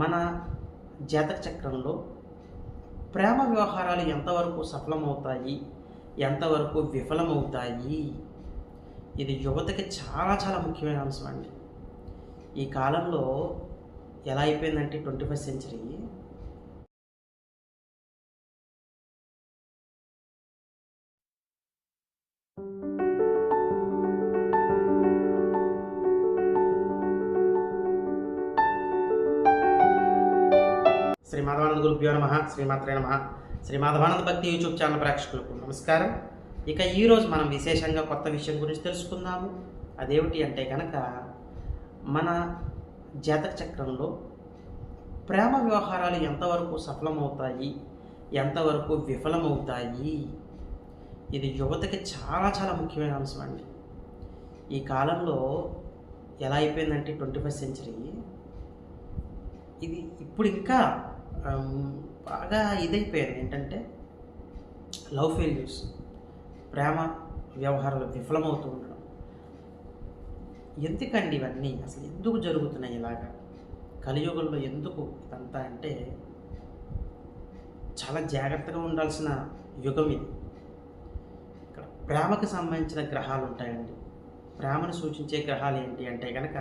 మన జాతక చక్రంలో ప్రేమ వ్యవహారాలు ఎంతవరకు సఫలమవుతాయి ఎంతవరకు విఫలమవుతాయి? ఇది యువతకి చాలా చాలా ముఖ్యమైన అంశం అండి. ఈ కాలంలో ఎలా అయిపోయిందంటే twenty first century Shri Madhavananda గురుభ్యో నమ శ్రీమాత్రే నమ. శ్రీ మాధవానంద భక్తి యూట్యూబ్ ఛానల్ ప్రేక్షకులకు నమస్కారం. ఇక ఈరోజు మనం విశేషంగా కొత్త విషయం గురించి తెలుసుకుందాము. అదేమిటి అంటే కనుక మన జాతక చక్రంలో ప్రేమ వ్యవహారాలు ఎంతవరకు సఫలమవుతాయి ఎంతవరకు విఫలమవుతాయి? ఇది యువతకి చాలా చాలా ముఖ్యమైన అంశం అండి. ఈ కాలంలో ఎలా అయిపోయిందంటే ట్వంటీ ఫస్ట్ సెంచరీ. ఇది ఇప్పుడు ఇంకా Um, బాగా ఇదైపోయారు ఏంటంటే లవ్ ఫెయిల్యూర్స్. ప్రేమ వ్యవహారాలు విఫలమవుతూ ఉండడం. ఎందుకండి ఇవన్నీ? అసలు ఎందుకు జరుగుతున్నాయి ఇలాగా? కలియుగంలో ఎందుకు ఇదంతా అంటే చాలా జాగ్రత్తగా ఉండాల్సిన యుగం ఇది. ఇక్కడ ప్రేమకు సంబంధించిన గ్రహాలు ఉంటాయండి. ప్రేమను సూచించే గ్రహాలు ఏంటి అంటే కనుక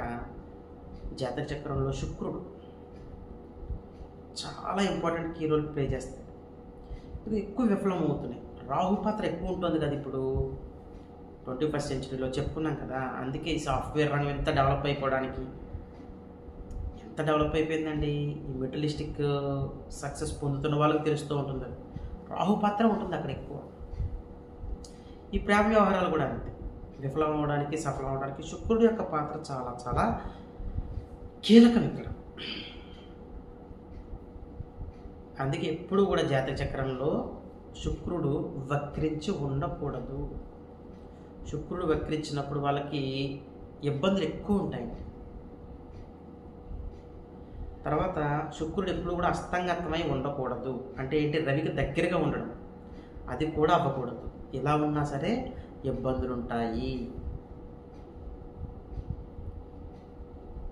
జాతక చక్రంలో శుక్రుడు. చాలా ఇంపార్టెంట్ కీ రోల్ ప్లే చేస్తాయి. ఇది ఎక్కువ విఫలం అవుతున్నాయి. రాహు పాత్ర ఎక్కువ ఉంటుంది కదా ఇప్పుడు. ట్వంటీ ఫస్ట్ సెంచరీలో చెప్పుకున్నాం కదా. అందుకే ఈ సాఫ్ట్వేర్ రంగం ఎంత డెవలప్ అయిపోవడానికి. ఎంత డెవలప్ అయిపోయిందండి? ఈ మెటలిస్టిక్ సక్సెస్ uh, పొందుతున్న వాళ్ళకి తెలుస్తూ ఉంటుంది రాహు పాత్ర ఉంటుంది అక్కడ ఎక్కువ. ఈ ప్రేమ వ్యవహారాలు కూడా అంతే. విఫలం అవడానికి సఫలం అవడానికి శుక్రుడు యొక్క పాత్ర చాలా చాలా కీలకం ఇక్కడ. అందుకే ఎప్పుడు కూడా జాతక చక్రంలో శుక్రుడు వక్రించి ఉండకూడదు. శుక్రుడు వక్రించినప్పుడు వాళ్ళకి ఇబ్బందులు ఎక్కువ ఉంటాయి. తర్వాత శుక్రుడు ఎప్పుడు కూడా అస్తంగతమై ఉండకూడదు. అంటే ఏంటి? రవికి దగ్గరగా ఉండడం. అది కూడా అవ్వకూడదు. ఇలా ఉన్నా సరే ఇబ్బందులు ఉంటాయి.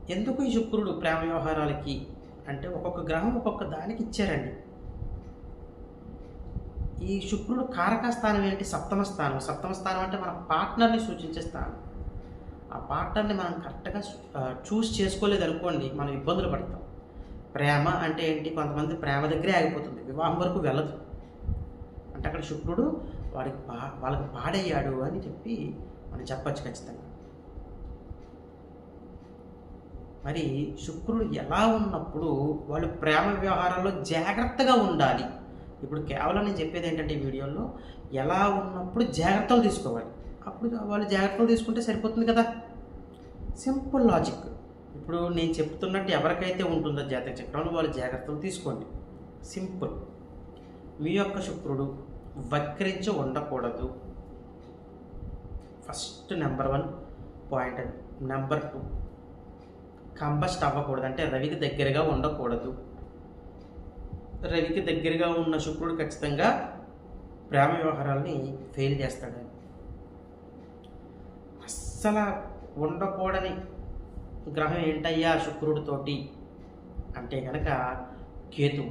ఎందుకు ఈ శుక్రుడు ప్రేమ వ్యవహారాలకి అంటే ఒక్కొక్క గ్రహం ఒక్కొక్క దానికి ఇచ్చారండి. ఈ శుక్రుడు కారక స్థానం ఏంటి? సప్తమ స్థానం. సప్తమ స్థానం అంటే మన పార్ట్నర్ని సూచించే స్థానం. ఆ పార్ట్నర్ని మనం కరెక్ట్గా చూస్ చేసుకోలేదు అనుకోండి మనం ఇబ్బందులు పడతాం. ప్రేమ అంటే ఏంటి? కొంతమంది ప్రేమ దగ్గరే ఆగిపోతుంది. వివాహం వరకు వెళ్ళదు. అంటే అక్కడ శుక్రుడు వాడికి పా వాళ్ళకి పాడయ్యాడు అని చెప్పి మనం చెప్పచ్చు ఖచ్చితంగా. మరి శుక్రుడు ఎలా ఉన్నప్పుడు వాళ్ళు ప్రేమ వ్యవహారాల్లో జాగ్రత్తగా ఉండాలి. ఇప్పుడు కేవలం నేను చెప్పేది ఏంటంటే ఈ వీడియోలో ఎలా ఉన్నప్పుడు జాగ్రత్తలు తీసుకోవాలి. అప్పుడు వాళ్ళు జాగ్రత్తలు తీసుకుంటే సరిపోతుంది కదా? Simple logic. ఇప్పుడు నేను చెప్తున్నట్టు ఎవరికైతే ఉంటుందో జాతక చక్రంలో వాళ్ళు జాగ్రత్తలు తీసుకోండి. సింపుల్. మీ యొక్క శుక్రుడు వక్రించి ఉండకూడదు. First number one point number two. Combust అవ్వకూడదు అంటే రవికి దగ్గరగా ఉండకూడదు. రవికి దగ్గరగా ఉన్న శుక్రుడు ఖచ్చితంగా ప్రేమ వ్యవహారాల్ని ఫెయిల్ చేస్తాడు. అస్సలు ఉండకూడని గ్రహం ఏంటయ్యా శుక్రుడితోటి? అంటే కనుక కేతు.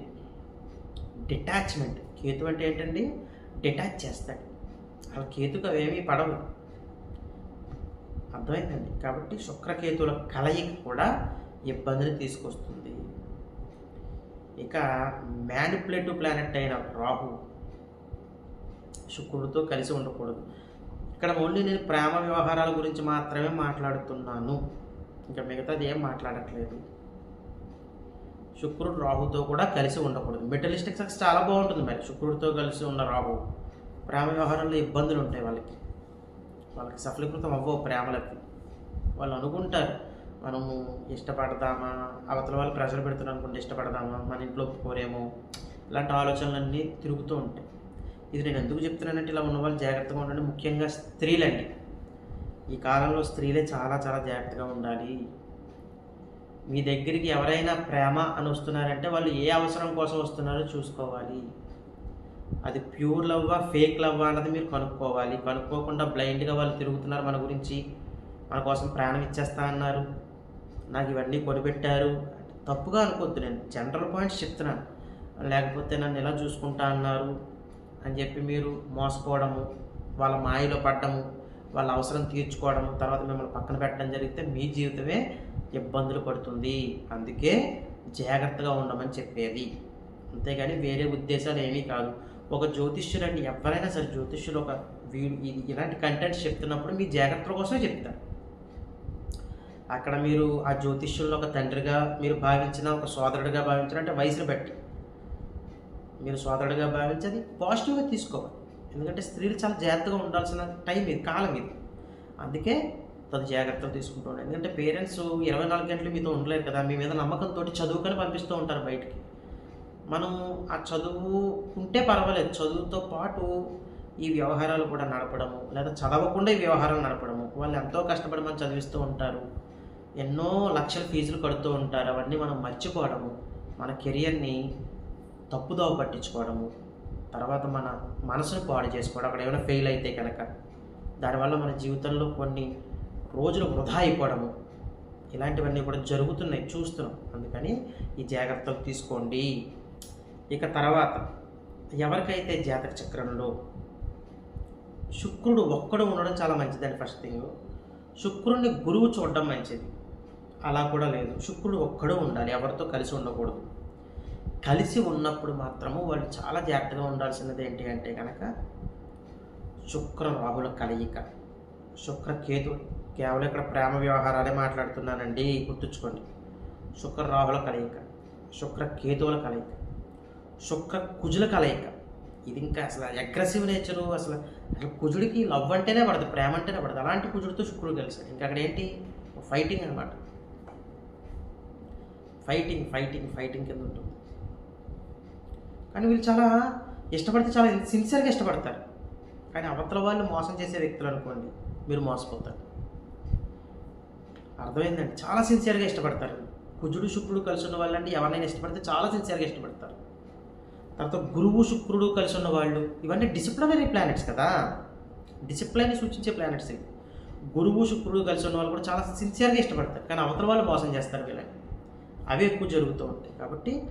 డిటాచ్మెంట్ కేతు అంటే ఏంటండి? డిటాచ్ చేస్తాడు. అలా కేతుకు అవేమీ పడవు. అర్థమైందండి. కాబట్టి శుక్రకేతుల కలయిక కూడా ఇబ్బందిని తీసుకొస్తుంది. ఇక మ్యానిపులేటివ్ ప్లానెట్ అయిన రాహు శుక్రుడితో కలిసి ఉండకూడదు. ఇక్కడ ఓన్లీ నేను ప్రేమ వ్యవహారాల గురించి మాత్రమే మాట్లాడుతున్నాను. ఇంకా మిగతాది ఏం మాట్లాడట్లేదు. శుక్రుడు రాహుతో కూడా కలిసి ఉండకూడదు. మెటలిస్టిక్ సక్సెస్ చాలా బాగుంటుంది మరి. శుక్రుడితో కలిసి ఉన్న రాహు ప్రేమ వ్యవహారంలో ఇబ్బందులు ఉంటాయి వాళ్ళకి. వాళ్ళకి సఫలీకృతం అవ్వవు ప్రేమలకి వాళ్ళు అనుకుంటారు మనము ఇష్టపడదామా అవతల వాళ్ళు ప్రెషర్ పెడుతున్నారు అనుకుంటే ఇష్టపడదామా మన ఇంట్లో ఒప్పుకోరేమో ఇలాంటి ఆలోచనలన్నీ తిరుగుతూ ఉంటాయి. ఇది నేను ఎందుకు చెప్తున్నానంటే ఇలా ఉన్న వాళ్ళు జాగ్రత్తగా ఉండండి. ముఖ్యంగా స్త్రీలండి. ఈ కాలంలో స్త్రీలే చాలా చాలా జాగ్రత్తగా ఉండాలి. మీ దగ్గరికి ఎవరైనా ప్రేమ అని వస్తున్నారంటే వాళ్ళు ఏ అవసరం కోసం వస్తున్నారో చూసుకోవాలి. అది ప్యూర్ లవ్వా ఫేక్ లవ్వా అన్నది మీరు కనుక్కోవాలి. కనుక్కోకుండా బ్లైండ్గా వాళ్ళు తిరుగుతున్నారు మన గురించి. మన కోసం ప్రాణం ఇచ్చేస్తా అన్నారు. నాకు ఇవన్నీ కొనిపెట్టారు. తప్పుగా అనుకోవద్దు నేను. జనరల్ పాయింట్స్ చెప్తున్నాను. లేకపోతే నన్ను ఎలా చూసుకుంటా అన్నారు అని చెప్పి మీరు మోసపోవడము వాళ్ళ మాయలో పడ్డము వాళ్ళ అవసరం తీర్చుకోవడం తర్వాత మిమ్మల్ని పక్కన పెట్టడం జరిగితే మీ జీవితమే ఇబ్బందులు పడుతుంది. అందుకే జాగ్రత్తగా ఉండమని చెప్పేది. అంతేగాని వేరే ఉద్దేశాలు ఏమీ కాదు. ఒక జ్యోతిష్యుడు అండి ఎవరైనా సరే జ్యోతిష్యులు ఒక వీడు ఇది ఇలాంటి కంటెంట్స్ చెప్తున్నప్పుడు మీ జాగ్రత్తల కోసమే చెప్తారు. అక్కడ మీరు ఆ జ్యోతిష్యుల్లో ఒక తండ్రిగా మీరు భావించిన ఒక సోదరుడిగా భావించిన అంటే వయసును బట్టి. మీరు సోదరుడిగా భావించి అది పాజిటివ్గా తీసుకోవాలి. ఎందుకంటే స్త్రీలు చాలా జాగ్రత్తగా ఉండాల్సిన టైం ఇది కాలం ఇది. అందుకే తను జాగ్రత్తలు తీసుకుంటూ ఎందుకంటే పేరెంట్స్ ఇరవై నాలుగు గంటలు మీతో ఉండలేరు కదా మీ మీద నమ్మకంతో చదువుకొని పంపిస్తూ ఉంటారు బయటికి. మనం ఆ చదువుకుంటే పర్వాలేదు. చదువుతో పాటు ఈ వ్యవహారాలు కూడా నడపడము లేదా చదవకుండా ఈ వ్యవహారం నడపడము. వాళ్ళు ఎంతో కష్టపడి మనం చదివిస్తూ ఉంటారు. ఎన్నో లక్షల ఫీజులు కడుతూ ఉంటారు. అవన్నీ మనం మర్చిపోవడము. మన కెరియర్ని తప్పుదోవ పట్టించుకోవడము. తర్వాత మన మనసును పాడు చేసుకోవడం. అక్కడ ఏమైనా ఫెయిల్ అయితే కనుక దానివల్ల మన జీవితంలో కొన్ని రోజులు వృధా అయిపోవడము. ఇలాంటివన్నీ కూడా జరుగుతున్నాయి. చూస్తున్నాం. అందుకని ఈ జాగ్రత్తలు తీసుకోండి. ఇక తర్వాత ఎవరికైతే జాతక చక్రంలో శుక్రుడు ఒక్కడు ఉండడం చాలా మంచిదండి ఫస్ట్ థింగ్ శుక్రుడిని గురువు చూడడం మంచిది. అలా కూడా లేదు. శుక్రుడు ఒక్కడూ ఉండాలి. ఎవరితో కలిసి ఉండకూడదు. కలిసి ఉన్నప్పుడు మాత్రము వాళ్ళు చాలా జాగ్రత్తగా ఉండాల్సినది ఏంటి అంటే కనుక శుక్ర రాహుల కలయిక. శుక్ర కేతు. కేవలం ఇక్కడ ప్రేమ వ్యవహారాలే మాట్లాడుతున్నానండి. గుర్తుంచుకోండి. శుక్ర రాహుల కలయిక. శుక్ర కేతువుల కలయిక. శుక్ర కుజుల కలయిక. ఇది ఇంకా అసలు అగ్రెసివ్ నేచరు అసలు అసలు కుజుడికి లవ్ అంటేనే పడదు ప్రేమ అంటేనే పడదు. అలాంటి కుజుడితో శుక్రుడు కలిసాడు ఇంకా అక్కడ ఏంటి? ఫైటింగ్ అనమాట ఫైటింగ్ ఫైటింగ్ ఫైటింగ్ కింద ఉంటుంది. కానీ వీళ్ళు చాలా ఇష్టపడితే చాలా సిన్సియర్గా ఇష్టపడతారు. కానీ అవతల వాళ్ళు మోసం చేసే వ్యక్తులు అనుకోండి మీరు మోసపోతారు. అర్థమైందండి? చాలా సిన్సియర్గా ఇష్టపడతారు. కుజుడు శుక్రుడు కలిసి ఉన్న వాళ్ళంటే ఎవరినైనా ఇష్టపడితే చాలా సిన్సియర్గా ఇష్టపడతారు. తర్వాత గురువు శుక్రుడు కలిసి ఉన్న వాళ్ళు ఇవన్నీ డిసిప్లినరీ ప్లానెట్స్ కదా. డిసిప్లైన్ సూచించే ప్లానెట్స్ ఇవి. గురువు శుక్రుడు కలిసి ఉన్న వాళ్ళు కూడా చాలా సిన్సియర్గా ఇష్టపడతారు. కానీ అవతల వాళ్ళు మోసం చేస్తారు వీళ్ళని. అవి ఎక్కువ జరుగుతూ ఉంటాయి. కాబట్టి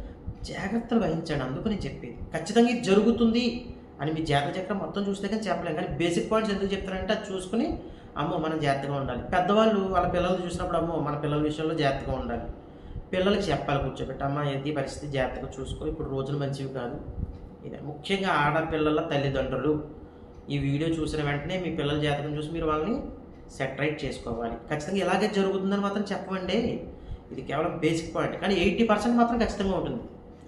జాగ్రత్తలు వహించండి. అందుకు నేను చెప్పేది. ఖచ్చితంగా ఇది జరుగుతుంది అని మీ జాతక చక్రం మొత్తం చూస్తే కానీ చెప్పలేం. కానీ బేసిక్ పాయింట్స్ ఎందుకు చెప్తారంటే అది చూసుకుని అమ్మో మనం జాగ్రత్తగా ఉండాలి. పెద్దవాళ్ళు వాళ్ళ పిల్లలు చూసినప్పుడు అమ్మో మన పిల్లల విషయంలో జాగ్రత్తగా ఉండాలి. పిల్లలకి చెప్పాలి కూర్చోబెట్టి అమ్మ ఇది పరిస్థితి? జాగ్రత్తగా చూసుకో. ఇప్పుడు రోజులు మంచివి కాదు. ఇదే. ముఖ్యంగా ఆడపిల్లల తల్లిదండ్రులు ఈ వీడియో చూసిన వెంటనే మీ పిల్లల జాతకం చూసి మీరు వాళ్ళని సెటరైట్ చేసుకోవాలి. ఖచ్చితంగా ఇలాగే జరుగుతుందని మాత్రం చెప్పమండి ఇది కేవలం బేసిక్ పాయింట్. కానీ ఎయిటీ పర్సెంట్ మాత్రం ఖచ్చితంగా ఉంటుంది.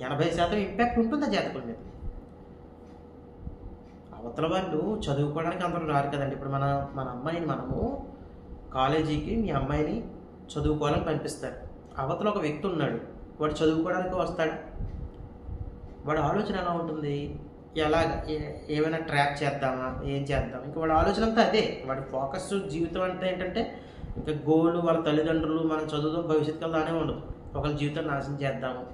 ఎనభై శాతం ఇంపాక్ట్ ఉంటుంది ఆ జాతకుల మీద. అవతల వాళ్ళు చదువుకోవడానికి అందరూ రారు కదండి. ఇప్పుడు మన మన అమ్మాయిని మనము కాలేజీకి మీ అమ్మాయిని చదువుకోవాలని పంపిస్తారు. అవతల ఒక వ్యక్తి ఉన్నాడు. వాడు చదువుకోవడానికి వస్తాడా? వాడి ఆలోచన ఎలా ఉంటుంది? ఎలాగ? ఏమైనా ట్రాక్ చేద్దామా? ఏం చేద్దాం ఇంకా వాడి ఆలోచన అంతా అదే. వాడి ఫోకస్ జీవితం అంటే ఏంటంటే ఇంకా గోలు వాళ్ళ తల్లిదండ్రులు మనం చదువుతాం భవిష్యత్తులో దానే ఉండదు. ఒకళ్ళ జీవితం నాశనం చేద్దాము.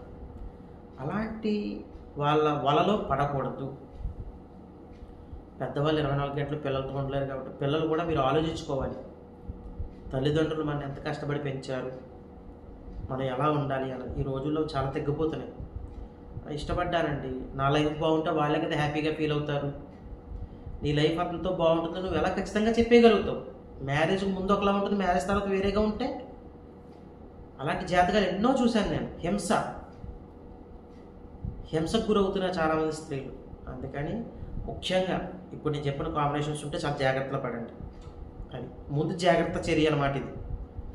అలాంటి వాళ్ళ వలలో పడకూడదు. పెద్దవాళ్ళు ఇరవై నాలుగు గంటలు పిల్లలతో ఉండలేరు కాబట్టి పిల్లలు కూడా మీరు ఆలోచించుకోవాలి. తల్లిదండ్రులు మన ఎంత కష్టపడి పెంచారు? మనం ఎలా ఉండాలి అని ఈ రోజుల్లో చాలా తగ్గిపోతున్నాయి. ఇష్టపడ్డానండి. నా లైఫ్ బాగుంటే వాళ్ళే కదా హ్యాపీగా ఫీల్ అవుతారు. నీ లైఫ్ అంతా బాగుంటుందో నువ్వు ఎలా ఖచ్చితంగా చెప్పేయగలుగుతావు? మ్యారేజ్ ముందు ఒకలా ఉంటుంది మ్యారేజ్ తర్వాత వేరేగా ఉంటే? అలాంటి జాతకాలు ఎన్నో చూశాను నేను. హింస. హింసకు గురవుతున్న చాలామంది స్త్రీలు. అందుకని ముఖ్యంగా ఇప్పుడు నేను చెప్పిన కాంబినేషన్స్ ఉంటే చాలా జాగ్రత్తలు పడండి. అది ముందు జాగ్రత్త చర్య అన్నమాట ఇది.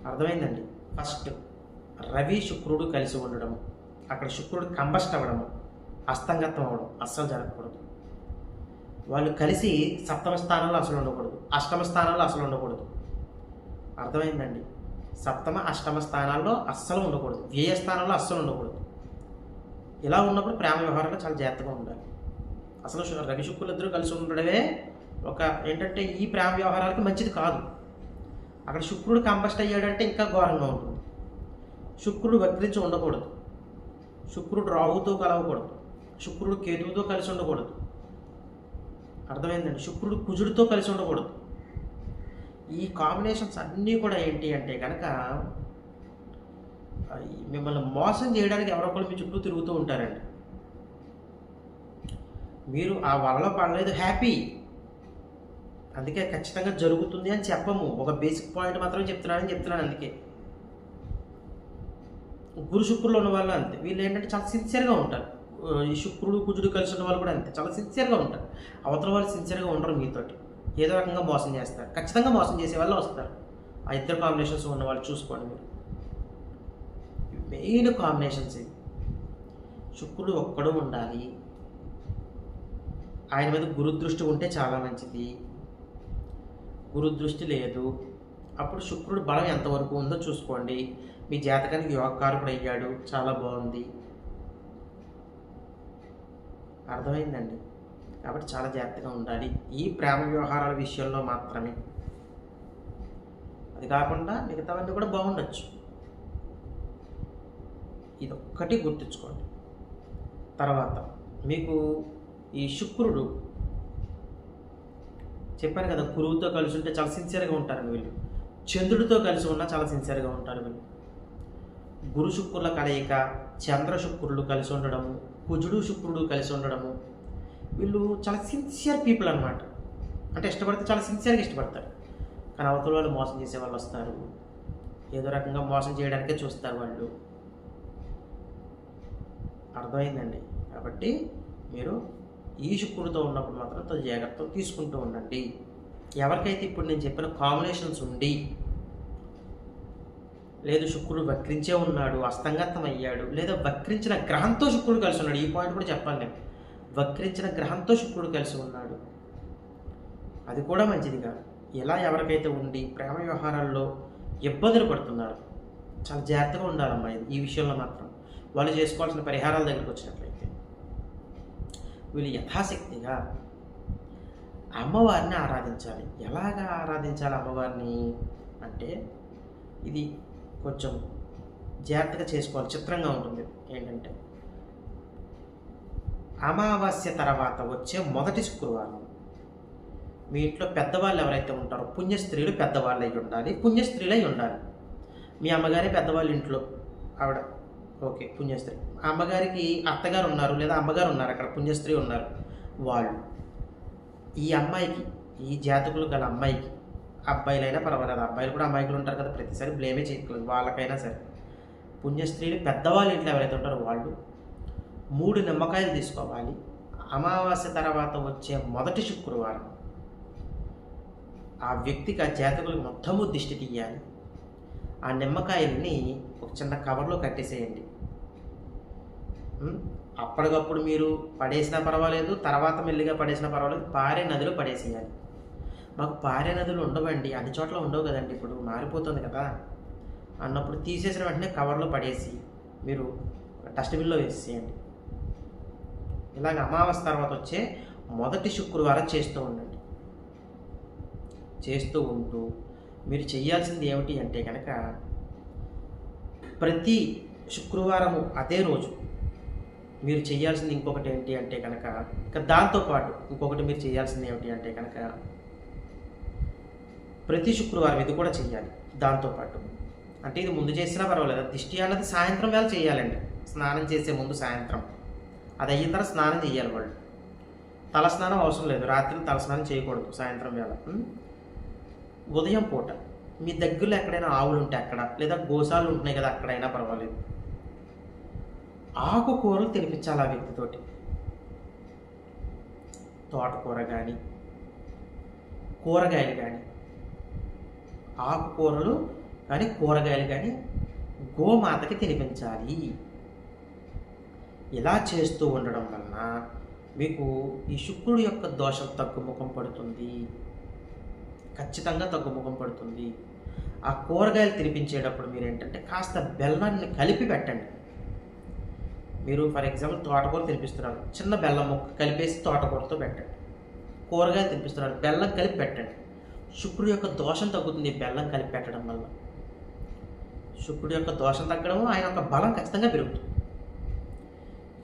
అర్థమైందండి? ఫస్ట్ రవి శుక్రుడు కలిసి ఉండడం అక్కడ శుక్రుడు కంబస్ట్ అవ్వడము హస్తంగతం అవ్వడం అస్సలు జరగకూడదు. వాళ్ళు కలిసి సప్తమ స్థానంలో అసలు ఉండకూడదు అష్టమ స్థానంలో అసలు ఉండకూడదు. అర్థమైందండి? సప్తమ అష్టమ స్థానాల్లో అస్సలు ఉండకూడదు వ్యయ స్థానంలో అస్సలు ఉండకూడదు. ఇలా ఉన్నప్పుడు ప్రేమ వ్యవహారంలో చాలా జాగ్రత్తగా ఉండాలి. అసలు రవి శుక్రులు ఇద్దరు కలిసి ఉండడమే ఒక ఏంటంటే ఈ ప్రేమ వ్యవహారాలకి మంచిది కాదు. అక్కడ శుక్రుడు కంబస్ట్ అయ్యాడంటే ఇంకా ఘోరంగా ఉంటుంది. శుక్రుడు వక్రించి ఉండకూడదు. శుక్రుడు రాహుతో కలవకూడదు. శుక్రుడు కేతువుతో కలిసి ఉండకూడదు. అర్థమైందండి? శుక్రుడు కుజుడితో కలిసి ఉండకూడదు. ఈ కాంబినేషన్స్ అన్నీ కూడా ఏంటి అంటే కనుక మిమ్మల్ని మోసం చేయడానికి ఎవరో ఒకరు మీ చుట్టూ తిరుగుతూ ఉంటారండి. మీరు ఆ వలలో పడలేదు హ్యాపీ అందుకే ఖచ్చితంగా జరుగుతుంది అని చెప్పము. ఒక బేసిక్ పాయింట్ మాత్రం చెప్తున్నానని చెప్తున్నాను అందుకే. గురు శుక్రులు ఉన్న వాళ్ళు అంతే. వీళ్ళు ఏంటంటే చాలా సిన్సియర్గా ఉంటారు. ఈ శుక్రుడు కుజుడు కలిసి ఉన్న వాళ్ళు కూడా అంతే. చాలా సిన్సియర్గా ఉంటారు. అవతల వాళ్ళు సిన్సియర్గా ఉండరు మీతోటి. ఏదో రకంగా మోసం చేస్తారు. ఖచ్చితంగా మోసం చేసే వాళ్ళు వస్తారు. ఆ ఇద్దరు కాంబినేషన్స్ ఉన్న వాళ్ళు చూసుకోండి మీరు. మెయిన్ కాంబినేషన్స్ ఇవి శుక్రుడు ఒక్కడు ఉండాలి. ఆయన మీద గురుదృష్టి ఉంటే చాలా మంచిది. గురుదృష్టి లేదు. అప్పుడు శుక్రుడు బలం ఎంతవరకు ఉందో చూసుకోండి. మీ జాతకానికి యోగకారకుడు అయ్యాడు. చాలా బాగుంది. అర్థమైందండి? కాబట్టి చాలా జాగ్రత్తగా ఉండాలి. ఈ ప్రేమ వ్యవహారాల విషయంలో మాత్రమే. అది కాకుండా మిగతావన్నీ కూడా బాగుండొచ్చు. ఇది ఒక్కటి గుర్తుంచుకోండి. తర్వాత మీకు ఈ శుక్రుడు చెప్పాను కదా గురువుతో కలిసి ఉంటే చాలా సిన్సియర్గా ఉంటారు వీళ్ళు. చంద్రుడితో కలిసి ఉన్నా చాలా సిన్సియర్గా ఉంటారు వీళ్ళు. గురు శుక్రుల కలయిక చంద్ర శుక్రుడు కలిసి ఉండడము కుజుడు శుక్రుడు కలిసి ఉండడము. వీళ్ళు చాలా సిన్సియర్ పీపుల్ అనమాట అంటే ఇష్టపడితే చాలా సిన్సియర్గా ఇష్టపడతారు. కానీ అవతల వాళ్ళు మోసం చేసే వాళ్ళు వస్తారు. ఏదో రకంగా మోసం చేయడానికే చూస్తారు వాళ్ళు. అర్థమైందండి? కాబట్టి మీరు ఈ శుక్రుడితో ఉన్నప్పుడు మాత్రం జాగ్రత్త జాగ్రత్తలు తీసుకుంటూ ఉండండి. ఎవరికైతే ఇప్పుడు నేను చెప్పిన కాంబినేషన్స్ ఉండి లేదు శుక్రుడు వక్రించే ఉన్నాడు అస్తంగతం అయ్యాడు లేదా వక్రించిన గ్రహంతో శుక్రుడు కలిసి ఉన్నాడు. ఈ పాయింట్ కూడా చెప్పాలి నేను. వక్రించిన గ్రహంతో శుక్రుడు కలిసి ఉన్నాడు. అది కూడా మంచిదిగా ఎలా ఎవరికైతే ఉండి ప్రేమ వ్యవహారాల్లో ఇబ్బందులు పడుతున్నారు చాలా జాగ్రత్తగా ఉండాలమ్మా ఇది. ఈ విషయంలో మాత్రం. వాళ్ళు చేసుకోవాల్సిన పరిహారాల దగ్గరికి వచ్చినట్లయితే. వీళ్ళు యథాశక్తిగా అమ్మవారిని ఆరాధించాలి. ఎలాగా ఆరాధించాలి అమ్మవారిని? అంటే ఇది కొంచెం జాగ్రత్తగా చేసుకోవాలి. చిత్రంగా ఉంటుంది. ఏంటంటే అమావాస్య తర్వాత వచ్చే మొదటి శుక్రవారం. మీ ఇంట్లో పెద్దవాళ్ళు ఎవరైతే ఉంటారో పుణ్యస్త్రీలు పెద్దవాళ్ళు అయి ఉండాలి పుణ్యస్త్రీలు అయి ఉండాలి. మీ అమ్మగారి పెద్దవాళ్ళ ఇంట్లో ఆవిడ ఓకే పుణ్యస్త్రీ. అమ్మగారికి అత్తగారు ఉన్నారు లేదా అమ్మగారు ఉన్నారు అక్కడ పుణ్యస్త్రీ ఉన్నారు వాళ్ళు. ఈ అమ్మాయికి ఈ జాతకులు గల అమ్మాయికి అబ్బాయిలైనా పర్వాలేదు. అబ్బాయిలు కూడా అమ్మాయిలు ఉంటారు కదా ప్రతిసారి బ్లేమే చేయకూడదు వాళ్ళకైనా సరే. పుణ్యస్త్రీలు పెద్దవాళ్ళు ఇంట్లో ఎవరైతే ఉంటారో వాళ్ళు మూడు నిమ్మకాయలు తీసుకోవాలి. అమావాస్య తర్వాత వచ్చే మొదటి శుక్రవారం ఆ వ్యక్తికి ఆ జాతకులకు మొత్తము దిష్టి తీయాలి ఆ నిమ్మకాయల్ని ఒక చిన్న కవర్లో కట్టేసేయండి. అప్పటికప్పుడు మీరు పడేసినా పర్వాలేదు తర్వాత మెల్లిగా పడేసినా పర్వాలేదు పారే నదిలో పడేసేయాలి. మాకు పారే నదులు ఉండవండి. అన్ని చోట్ల ఉండవు కదండి. ఇప్పుడు మారిపోతుంది కదా. అన్నప్పుడు తీసేసిన వెంటనే కవర్లో పడేసి మీరు డస్ట్బిన్లో వేసేయండి. ఇలాగ అమావాస్య తర్వాత వచ్చే మొదటి శుక్రవారం చేస్తూ ఉండండి. చేస్తూ ఉంటూ మీరు చేయాల్సింది ఏమిటి అంటే కనుక ప్రతి శుక్రవారము అదే రోజు మీరు చేయాల్సింది ఇంకొకటి ఏంటి అంటే కనుక ఇక దాంతోపాటు ఇంకొకటి మీరు చేయాల్సింది ఏమిటి అంటే కనుక ప్రతి శుక్రవారం ఇది కూడా చేయాలి దాంతోపాటు అంటే ఇది ముందు చేసినా పర్వాలేదు. దిష్టి అన్నది సాయంత్రం వేళ చేయాలండి స్నానం చేసే ముందు సాయంత్రం. అది అయిన తర్వాత స్నానం చేయాలి వాళ్ళు. తలస్నానం అవసరం లేదు. రాత్రి తలస్నానం చేయకూడదు సాయంత్రం వేళ. ఉదయం పూట. మీ దగ్గరలో ఎక్కడైనా ఆవులు ఉంటే అక్కడ లేదా గోసాలు ఉంటున్నాయి కదా అక్కడైనా పర్వాలేదు. ఆకుకూరలు తినిపించాలి ఆ వ్యక్తితోటి తోటకూర కానీ కూరగాయలు కానీ ఆకుకూరలు కానీ కూరగాయలు కానీ గోమాతకి తినిపించాలి. ఇలా చేస్తూ ఉండడం వలన మీకు ఈ శుక్రుడు యొక్క దోషం తగ్గుముఖం పడుతుంది. ఖచ్చితంగా తగ్గుముఖం పడుతుంది. ఆ కూరగాయలు తినిపించేటప్పుడు మీరు ఏంటంటే కాస్త బెల్లాన్ని కలిపి పెట్టండి. మీరు ఫర్ ఎగ్జాంపుల్ తోటకూర తినిపిస్తున్నారు చిన్న బెల్లం ముక్క కలిపేసి తోటకూరతో పెట్టండి. కూరగాయలు తినిపిస్తున్నారు బెల్లం కలిపి పెట్టండి. శుక్రుడు యొక్క దోషం తగ్గుతుంది బెల్లం కలిపి పెట్టడం వల్ల. శుక్రుడు యొక్క దోషం తగ్గడం ఆయన యొక్క బలం ఖచ్చితంగా పెరుగుతుంది.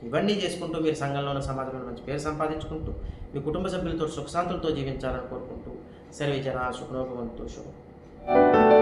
ఇవన్నీ చేసుకుంటూ మీరు సంఘంలోని సమాజంలో మంచి పేరు సంపాదించుకుంటూ మీ కుటుంబ సభ్యులతో సుఖశాంతులతో జీవించాలని కోరుకుంటూ సర్వే జన సుఖనోభవంతు శుభం.